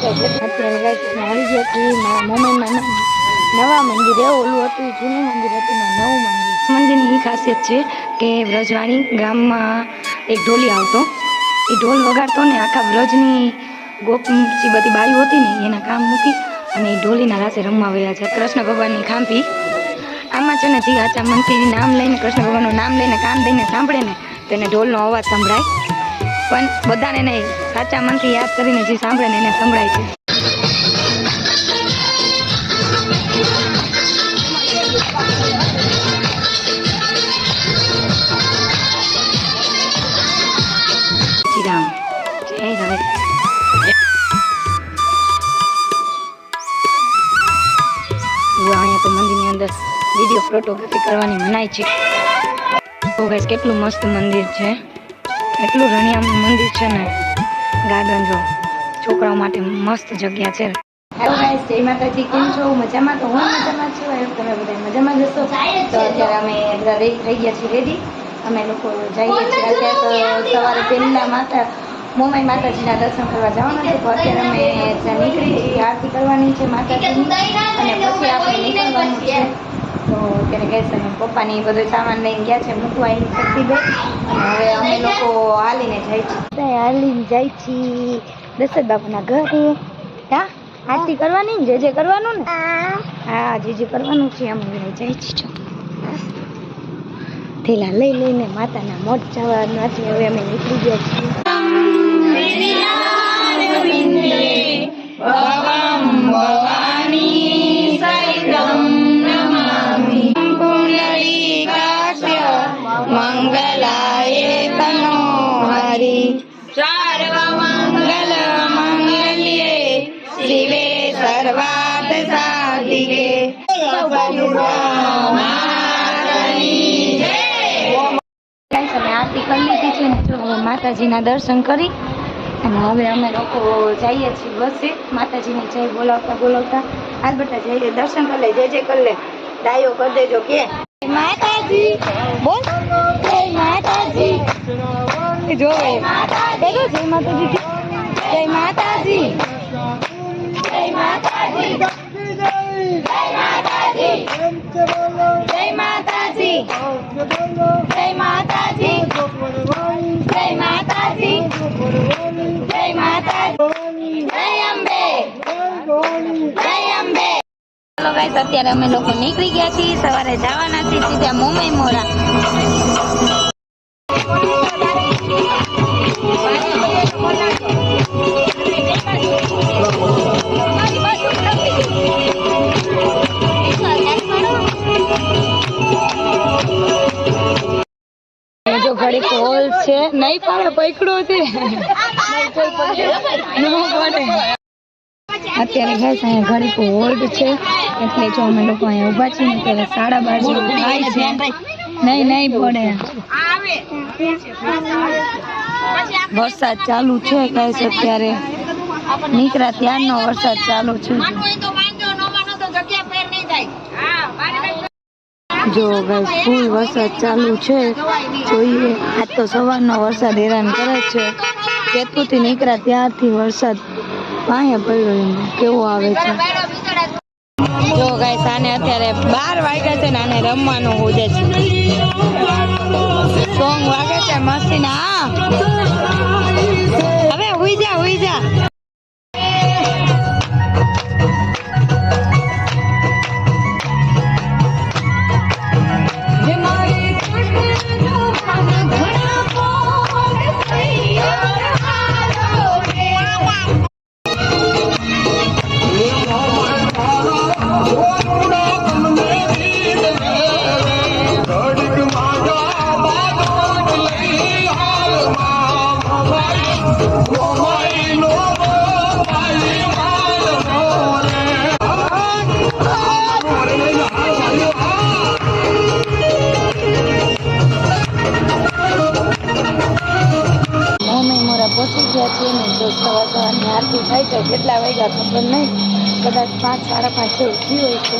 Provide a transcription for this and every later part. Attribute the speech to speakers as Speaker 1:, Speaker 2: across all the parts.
Speaker 1: અત્યારે ગાઈસ આવી ગયા નવા મંદિરે ઓલું હતું જૂનું મંદિર હતું નવું મંદિર મંદિરની એ ખાસિયત છે કે વ્રજવાણી ગામમાં એક ઢોલી આવતો એ ઢોલ વગાડતો ને આખા વ્રજની ગોપી બધી બાયું હતી ને એના કામ મૂકી અને એ ઢોલીના રાસે રમવા વયા છે કૃષ્ણ ભગવાનની ખાંપી આમાં છે ને જે આચા મનથી નામ લઈને કૃષ્ણ ભગવાનનું નામ લઈને કાન દઈને સાંભળે ને તેને ઢોલનો અવાજ સંભળાય પણ બધાને નહીં સાચા મનથી યાદ કરીને જે સાંભળે ને એને સંભળાય છે. અહીંયા તો મંદિરની અંદર વીડિયો ફોટોગ્રાફી કરવાની મનાય છે. કેટલું મસ્ત મંદિર છે. એટલું રણિયામનું મંદિર છે ને ગાર્ડન જો. છોકરાઓ માટે મસ્ત જગ્યા છે. હેલો ગાઈસ જય માતાજી. કેમ છો? મજામાં? તો હું મજામાં છું. એમ તમે બધા મજામાં જશો તો અત્યારે અમે બધા રેડી થઈ ગયા છીએ રેડી અમે લોકો જઈએ છીએ અત્યારે તો સવારે પહેલા માતા, મોમાઈ માતાજીના દર્શન કરવા જવાના છે. તો અત્યારે અમે જ્યાં નીકળી છીએ. આરતી કરવાની છે માતાજીની. અને પછી આપણે નીકળવાનું છે તો અત્યારે ને અને પપ્પાની બધો સામાન લઈને ગયા છે મૂકવા એની અને હવે અમે લોકો હાલીને જાય છીએ. હાલીને જાય છીએ. દશરથ બાપુના ઘરે. હા આરતી કરવાની ને જે જે કરવાનું ને? હા જે જે કરવાનું છે અમે લઈ જાય છીએ. થેલા લઈ લઈને માતાના મોઢ જવાનાથી હવે અમે નીકળી ગયા છીએ. મંગલાય તનો હરી. સર્વમંગલ મંગલ્યે શિવે સર્વાર્થ સાધિકે. અમે આરતી કરી લીધી છે ને જો માતાજીના દર્શન કરી અને હવે અમે લોકો જઈએ છીએ બસે. માતાજીને જય બોલાવતા બોલાવતા આજ બધા જઈએ દર્શન કરી લે જય જય કરી લે ડાયો કરી દેજો કે. માતાજી બોલ અત્યારે અમે લોકો નીકળી ગયા છીએ. સવારે જવાના છીએ સીધા મુંબઈ મોરા. છે. નહીં પાડે પકડો છે. અત્યારે ગાઈસ અહીંયા ઘડી હોલ્ડ છે. એટલે જો અમે લોકો અહીંયા ઊભા છીએ ત્યારે સાડા બાર જેવું છે. નહીં નહીં પડે વરસાદ ચાલુ છે ગાઈસ અત્યારે. નીકળ્યા ત્યારનો વરસાદ ચાલુ છે. જો ગાઈસ ફૂલ વરસાદ ચાલુ છે, જોઈએ. આજ તો સવારનો વરસાદ હેરાન કરે છે. કેતુથી નીકળ્યા ત્યારથી વરસાદ પાયા પડ્યો એમ. કેવો આવે છે? જો ગાઈસ, આને અત્યારે બાર વાગ્યા છે ને આને રમવાનું હોદે છે. સોંગ વાગે છે મસ્તી ના પહોંચી ગયા છીએ ને જો સવાર સવારની આરતી થાય છે કેટલા વાગ્યા ખબર નહીં. કદાચ પાંચ સાડા પાંચે ઉઠી હોય છે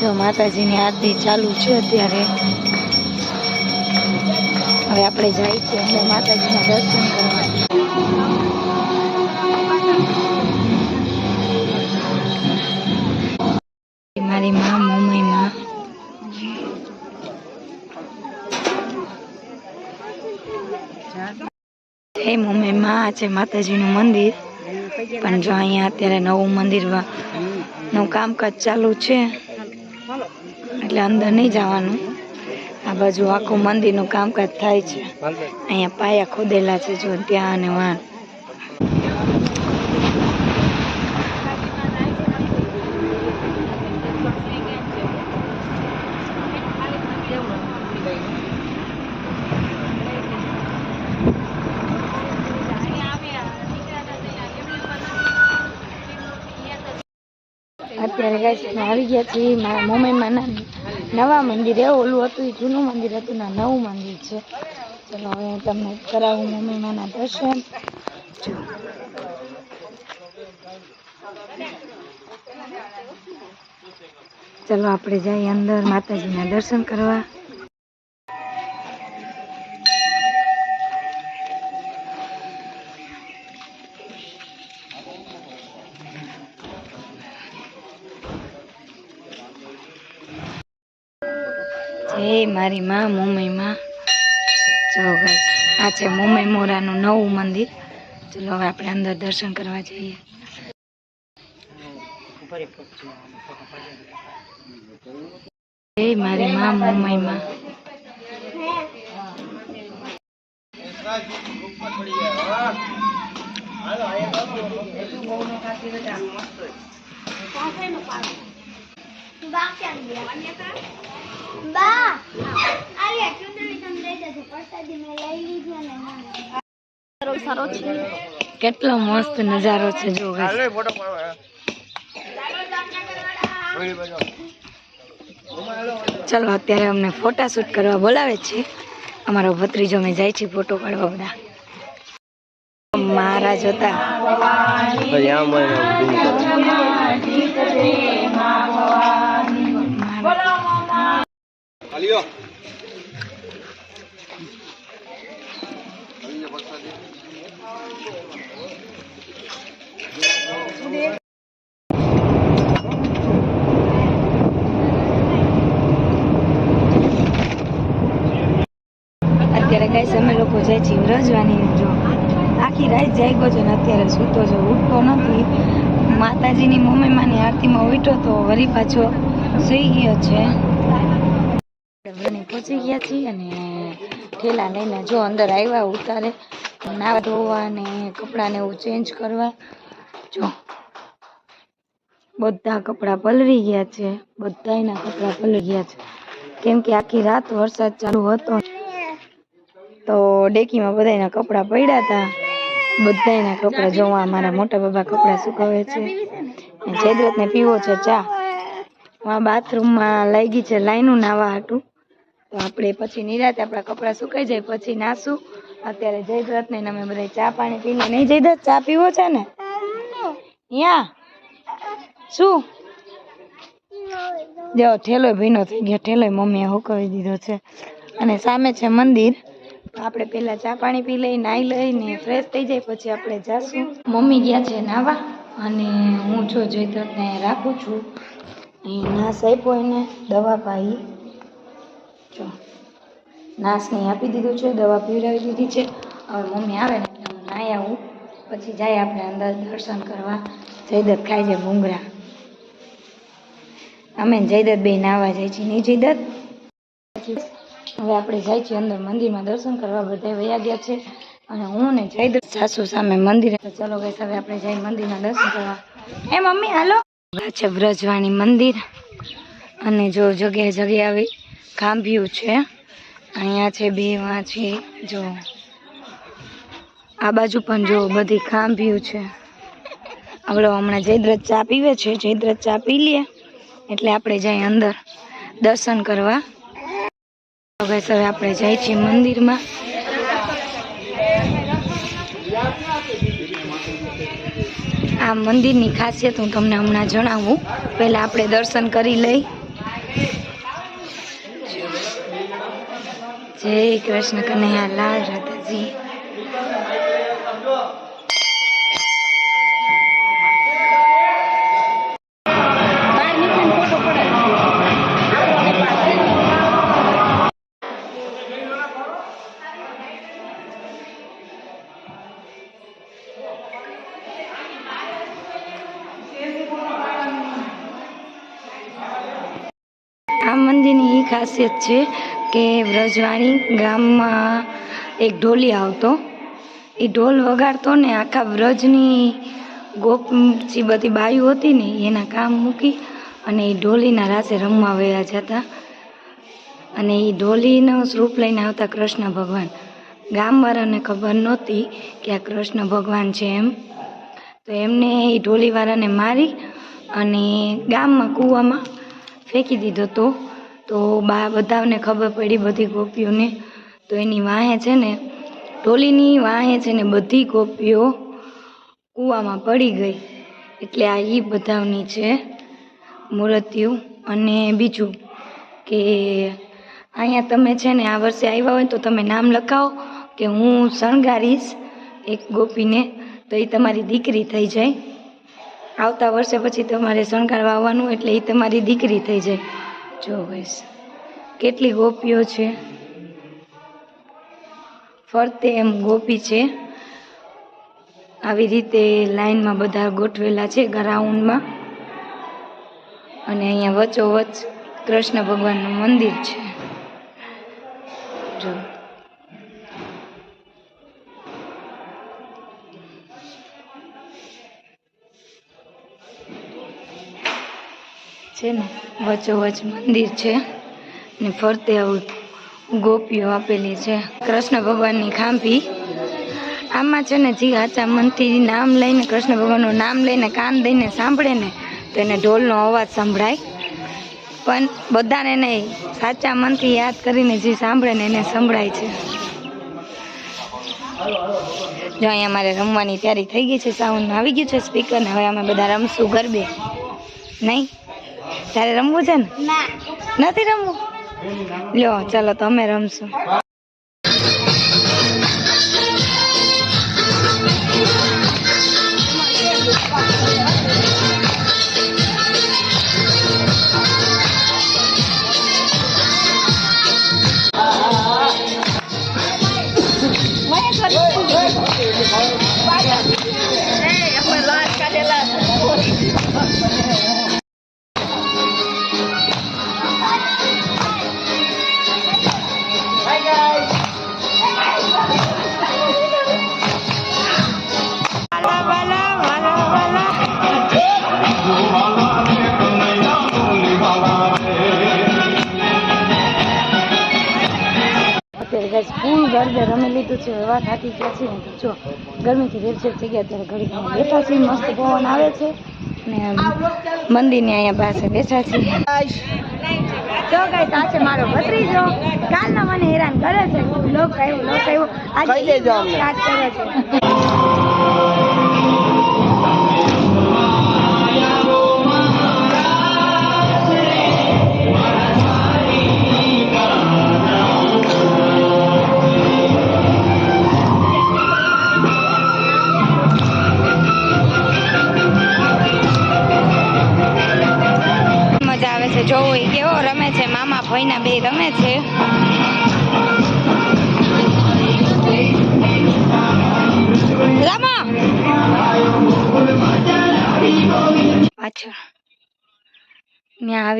Speaker 1: જો માતાજીની આરતી ચાલુ છે અત્યારે. હવે આપણે જાય છીએ એટલે માતાજીના દર્શન કરવા. મારી મા મુંબઈમાં હે મુંબઈમાં છે માતાજીનું મંદિર. પણ જો અહીંયા અત્યારે નવું મંદિર નું કામકાજ ચાલુ છે. એટલે અંદર નહીં જવાનું. આ બાજુ આખું મંદિરનું કામકાજ થાય છે. અહીંયા પાયા ખોદેલા છે જો ત્યાં અને વાં અત્યારે guys આવી ગયા છીએ. મારા મમ્મીમાં નવા મંદિરે ઓલું હતું, એ જૂનું મંદિર હતું, ના નવું મંદિર છે. ચલો, હવે તમને કરાવું મમ્મીમાના દર્શન. જો ચલો, આપણે જઈએ અંદર માતાજીના દર્શન કરવા. જય મારી માં મુંબઈમાં જો guys, આ છે મુંબઈ મોરાનું નવું મંદિર. ચલો હવે આપણે અંદર દર્શન કરવા જઈએ. જય મારી માં મુંબઈમાં માં.
Speaker 2: બા ક્યાં ગયા બા આવી આ ચૂંટણી તમે લઈ જજો પ્રસાદી મેં લઈ લીધી અને સારો સારો છે
Speaker 1: કેટલો મસ્ત નજારો છે જો guys. ચલો અત્યારે અમને ફોટા શૂટ કરવા બોલાવે છે. અમારો ભત્રીજો મેં જાય છે ફોટો પાડવા બધા. મહારાજ હતા. અત્યારે કઈ અમે લોકો જાય છીએ રજવાની જો. આખી રાત જાગ્યો છે ને અત્યારે સૂતો છે, ઉઠતો નથી. માતાજીની મમ્મી માની આરતીમાં ઉઠ્યો તો વળી પાછો સુઈ ગયો છે. પહોંચી ગયા છીએ અને ઠેલા લઈને જો અંદર આવ્યા ઉતારે, નાવા ધોવા ને કપડાને એવું ચેન્જ કરવા. જો, બધા કપડાં પલળી ગયા છે, બધાયના કપડાં પલળી ગયા છે. કેમ કે આખી રાત વરસાદ ચાલુ હતો. તો ડેકીમાં બધાયના કપડાં પડ્યા હતા. બધાયના કપડાં જોવા મારા મોટા બાબા કપડાં સુકાવે છે. જયદ્રથને પીવો છે ચા. બાથરૂમમાં લાગી છે લાઈનું નાવા હાટું. તો આપણે પછી નિરાતે આપણા કપડાં સુકાઈ જાય, પછી નાસું. અત્યારે જયદ્રથને ને અમે બધા ચા પાણી પીને, નહીં નહીં જયદ્રથ, ચા પીવો છે ને? યા શું? જો ઠેલો ભીનો થઈ ગયો ઠેલો મમ્મીએ હુકવી દીધો છે. અને સામે છે મંદિર. આપણે પહેલા ચા પાણી પી લઈ, નાહી લઈને ફ્રેશ થઈ જાય, પછી આપણે જાશું. મમ્મી ગયા છે નાવા, અને હું જો જયદ્રથને રાખું છું. અહીં નાશ આપ્યો એને, દવા પાઈ. નાશની આપી દીધું છે, દવા પીવડાવી દીધી છે. હવે મમ્મી આવે ને હું નાહી આવું. પછી જાય આપણે અંદર દર્શન કરવા. જયદત્ત ખાય છે ભૂંગરા અમે જયદત્ત બે નાવા જાય છીએ નહીં જયદત્ત? હવે આપણે જાય છીએ અંદર મંદિરમાં દર્શન કરવા. બધા વયા ગયા છે. અને હું ને જયદત્ત સાસુ સામે મંદિરે. ચલો ગઈ હવે આપણે જઈ મંદિરના દર્શન કરવા. એ મમ્મી, હાલો. છે બ્રજવાણી મંદિર. અને જો જગ્યાએ જગ્યાએ આવી ખાંભ્યું છે. અહીંયા છે, બે વાં છે, જો. આ બાજુ પણ જો બધી ખાંભ્યું છે. આપણે હમણાં જયદ્રથ ચા પીવે છે, જયદ્રથ ચા પી લઈએ એટલે આપણે જઈએ અંદર દર્શન કરવા. હવે હવે આપણે જઈએ છીએ મંદિરમાં. આ મંદિરની ખાસિયત હું તમને હમણાં જણાવું. પહેલાં આપણે દર્શન કરી લઈ. જય કૃષ્ણ કનૈયા લાલ રાધાજી. આ મંદિરની એ ખાસિયત છે કે વ્રજવાણી ગામમાં એક ઢોલી આવતો. એ ઢોલ વગાડતો ને આખા વ્રજની ગોપ બધી બાયું હતી ને એના કામ મૂકી અને એ ઢોલીના રાસે રમવા વયા જતા. અને એ ઢોલીનો સ્વરૂપ લઈને આવતા કૃષ્ણ ભગવાન. ગામવાળાને ખબર નહોતી કે આ કૃષ્ણ ભગવાન છે એમ. તો એમને એ ઢોલીવાળાને મારી અને ગામમાં કૂવામાં ફેંકી દીધો તો તો બા બધાને ખબર પડી બધી ગોપીઓને. તો એની વાહે છે ને ઢોલીની વાહે છે ને બધી ગોપીઓ કૂવામાં પડી ગઈ. એટલે આ એ બધાની છે મૂર્તિઓ. અને બીજું કે અહીંયા તમે છે ને આ વર્ષે આવ્યા હોય તો તમે નામ લખાવો કે હું શણગારીશ એક ગોપીને, તો એ તમારી દીકરી થઈ જાય. આવતા વર્ષે પછી તમારે શણગારવા આવવાનું એટલે એ તમારી દીકરી થઈ જાય. જો કેટલી ગોપીઓ છે? ફરતે એમ ગોપી છે. આવી રીતે લાઈનમાં બધા ગોઠવેલા છે ગ્રાઉન્ડમાં. અને અહીંયા વચ્ચોવચ્ચ કૃષ્ણ ભગવાનનું મંદિર છે. જો. છે ને વચ્ચોવચ્ચ મંદિર છે. ને ફરતે આવું ગોપીઓ આપેલી છે. કૃષ્ણ ભગવાનની ખાંભી. આમાં છે ને, જે આચા મનથી નામ લઈને, કૃષ્ણ ભગવાનનું નામ લઈને, કાન દઈને સાંભળે ને, તો એને ઢોલનો અવાજ સંભળાય. પણ બધાને નહીં સાચા મનથી યાદ કરીને જે સાંભળે ને એને સંભળાય છે. જો અહીંયા મારે રમવાની તૈયારી થઈ ગઈ છે, સાઉન્ડ આવી ગયું છે, સ્પીકર, ને હવે અમે બધા રમશું ગરબે. નહીં? તારે રમવું છે ને? નથી રમવું? લ્યો ચાલો તો અમે રમશું. ફૂલ રમી લીધું છે વાત થાકી ગયા છે. તો જો ગરમીથી રેપઝેપ થઈ ગયા અત્યારે ઘડી ઘડી બેઠા છીએ મસ્ત પવન આવે છે. ને મંદિરની અહીંયા પાસે બેઠા છીએ. જો આ છે મારો ભત્રીજો. કાલનો મને હેરાન કરે છે. લોક આવ્યો લોક આવ્યો. આજે સ્ટાર્ટ કરે છે.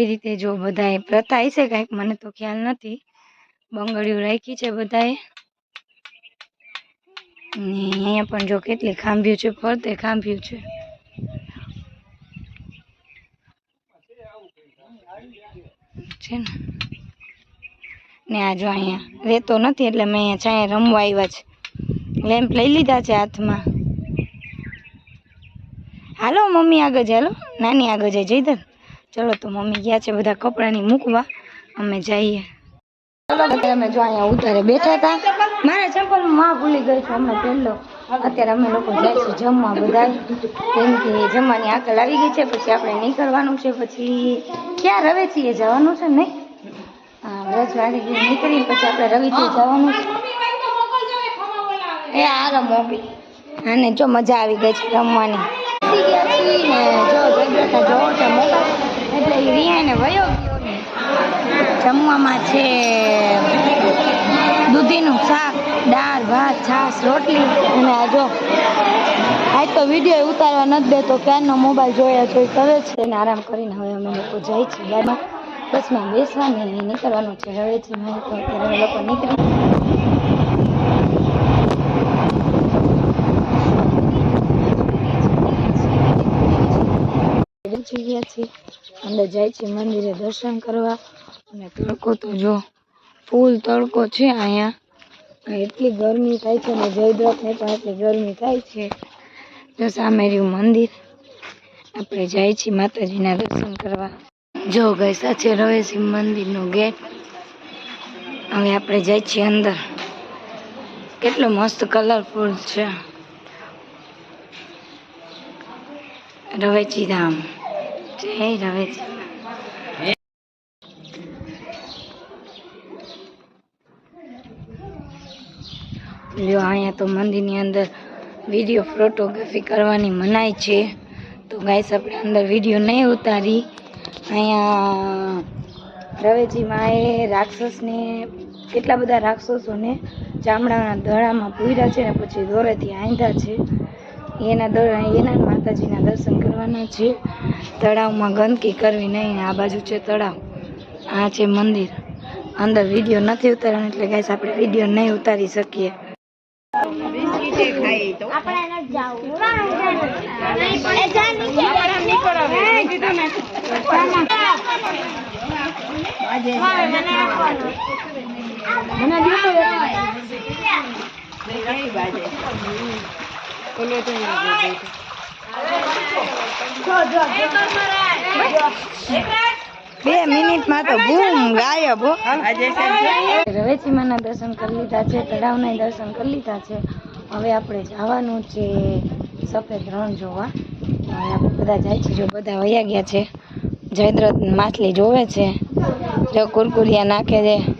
Speaker 1: આવી રીતે જો બધાએ પ્રથા છે, કાંઈક મને તો ખ્યાલ નથી. બંગડીઓ રાખી છે બધાએ. ને અહીંયા પણ જો કેટલી ખાંભ્યું છે, ફરતે ખાંભ્યું છે. ને? ને આ અહીંયા રહેતો નથી, એટલે મેં અહીંયા છાંયે રમવા આવ્યા છે. લેમ્પ લઈ લીધા છે હાથમાં. હાલો, મમ્મી આગળ હાલો. નાની આગળ જાય જઈધર ચલો તો મમ્મી ગયા છે બધા કપડાની મૂકવા. અમે જઈએ. અમે જો અહીંયા ઉતારે બેઠા હતા. મારા ચંપલમાં ભૂલી ગઈ છું હમણાં પહેલો. અત્યારે અમે લોકો જઈશું જમવા બધા. કેમ જમવાની આકલ આવી ગઈ છે, પછી આપણે નીકળવાનું છે, પછી ક્યાં રવે છીએ જવાનું છે નહીં હા વ્રજવાડી નીકળીને પછી આપણે રવિથી જવાનું છે. એ આ બી અને જો મજા આવી ગઈ છે રમવાની. જો જગ્યા જો છે મોટા એ રિયાને વયો જમવામાં છે દૂધીનું શાક, દાળ, ભાત, છાશ, રોટલી અને આ જો, આજ તો વીડિયો ઉતારવા નથી દેતો, ક્યારનો મોબાઈલ જોયા જોઈ કરે છે. અને આરામ કરીને હવે અમે લોકો જઈ છીએ ગાડીમાં બસમાં બેસવાનું નીકળવાનું છે. હવે તો લોકો નીકળી. પહોંચી ગયા છીએ. અંદર જાય છે મંદિરે દર્શન કરવા. અને તડકો તો જો ફૂલ તડકો છે અહીંયા. એટલી ગરમી થાય છે અને જયદ્રથને પણ એટલી ગરમી થાય છે. જો સામે રહ્યું મંદિર. આપણે જાય છીએ માતાજીના દર્શન કરવા. જો ગઈ સાચે રવેસિંહ મંદિરનો ગેટ હવે આપણે જાય છીએ અંદર. કેટલો મસ્ત કલરફુલ છે. રવેચી ધામ. જય રવેજી લ્યો, અહીંયા તો મંદિરની અંદર વીડિયો ફોટોગ્રાફી કરવાની મનાય છે. તો ગાઈસ આપણે અંદર વીડિયો નહીં ઉતારી. અહીંયા રવેજીમાં એ રાક્ષસને, કેટલા બધા રાક્ષસોને ચામડાના દડામાં પૂર્યા છે ને પછી દોરેથી આંધા છે. એના એના માતાજીના દર્શન કરવાના છે. તળાવમાં ગંદકી કરવી નહીં. આ બાજુ છે તળાવ. આ છે મંદિર. અંદર વીડિયો નથી ઉતારવાનો એટલે ગાઈસ આપણે વીડિયો નહીં ઉતારી શકીએ.
Speaker 2: આપણે જા નીચે
Speaker 1: બે મિનિટમાં તો બૂમ ગાયબ હો. રવેચીમાના દર્શન કરી લીધા છે તળાવના દર્શન કરી લીધા છે. હવે આપણે જવાનું છે સફેદ રણ જોવા. હવે આપણે બધા જાય છે જો બધા વયા ગયા છે. જયદ્રથ માછલી જોવે છે. જો કુરકુરિયા નાખે છે.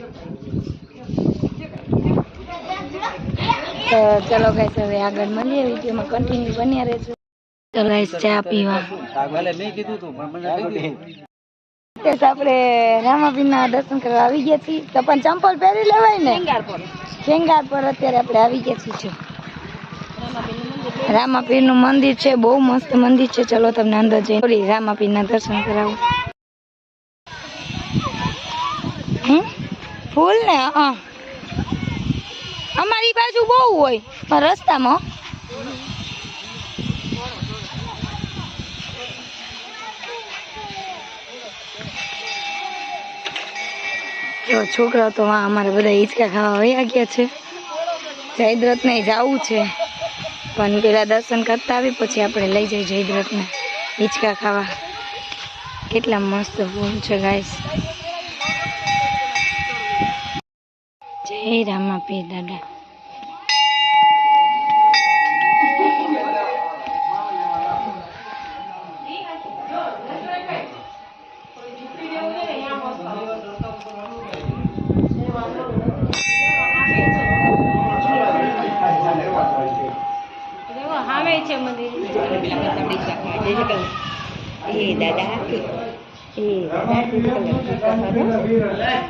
Speaker 1: તો ચલો ગાઈસ હવે આગળ મળીએ વિડીયોમાં કન્ટિન્યુ બન્યા રહેજો. ચલો ગાઈસ ચા પીવા. આપણે રામાપીરના દર્શન કરવા આવી ગયા છીએ. તો પણ ચંપલ પહેરી લેવાય ને? શેંગાર પર. અત્યારે આપણે આવી ગયા છીએ રામાપીરનું મંદિર છે બહુ મસ્ત મંદિર છે. ચલો તમને અંદર જઈ થોડી રામાપીરના દર્શન કરાવું? ફૂલ ને? હા. અમારી બાજુ બહુ હોય, પણ રસ્તામાં. છોકરા તો અમારે બધા હિંચકા ખાવા વયા ગયા છે. જયદ્રથને જવું છે. પણ પેલા દર્શન કરતા આવી, પછી આપણે લઈ જઈએ જયદ્રથને હિંચકા ખાવા. કેટલા મસ્ત ફૂલ છે ગાઈસ જય રામાપીર દાદા આમ આમ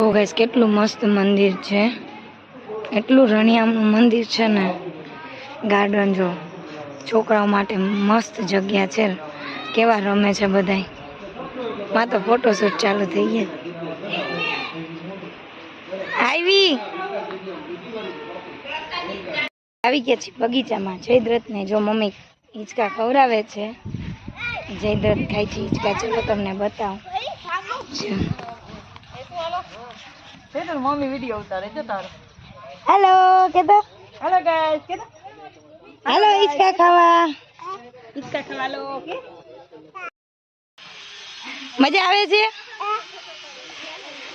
Speaker 1: તો ગાઈસ, કેટલું મસ્ત મંદિર છે. એટલું રણિયામનું મંદિર છે ને. ગાર્ડન જો. છોકરાઓ માટે મસ્ત જગ્યા છે. કેવા રમે છે બધાય. માં તો ફોટોશૂટ ચાલુ થઈ ગયા આવી. આવી ગયા છે બગીચામાં. જયદ્રથને જો મમ્મી હિંચકા ખવડાવે છે. જયદ્રથ ખાય છે હિંચકા ચલો તમને બતાવું.
Speaker 3: મમ્મી વીડિયો ઉતારે છે તારો.
Speaker 1: હેલો કેતો?
Speaker 3: હેલો ગાઈસ કેતો?
Speaker 1: હાલો હિંચકા ખાવા.
Speaker 3: હિચકા ખાવા લો.
Speaker 1: મજા આવે છે?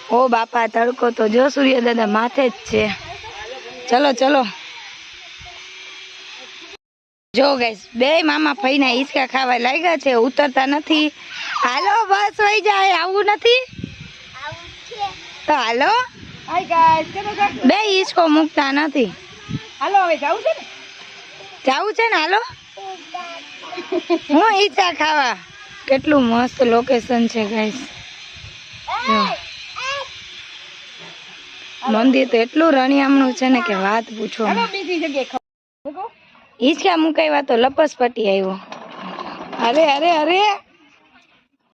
Speaker 1: ઓ બાપા તડકો તો જો સૂર્ય દાદા માથે જ છે. ચલો ચલો. જો ગઈસ બે મામા ફઈને હિંચકા ખાવા લાગ્યા છે ઉતરતા નથી. હાલો બસ વહી જાય આવું નથી? તો હાલો. બે હિંચકો મૂકતા નથી.
Speaker 3: હાલો હવે જવું છે ને?
Speaker 1: જવું છે ને હાલો? હું ઈચ્છા ખાવા? કેટલું મસ્ત લોકેશન છે ગાઈસ મંદિર તો એટલું રણિયામણું છે ને કે વાત પૂછો
Speaker 3: બીજી જગ્યાએ
Speaker 1: હિંચકા મુકાવ્યા તો લપસપટી આવ્યો અરે અરે અરે!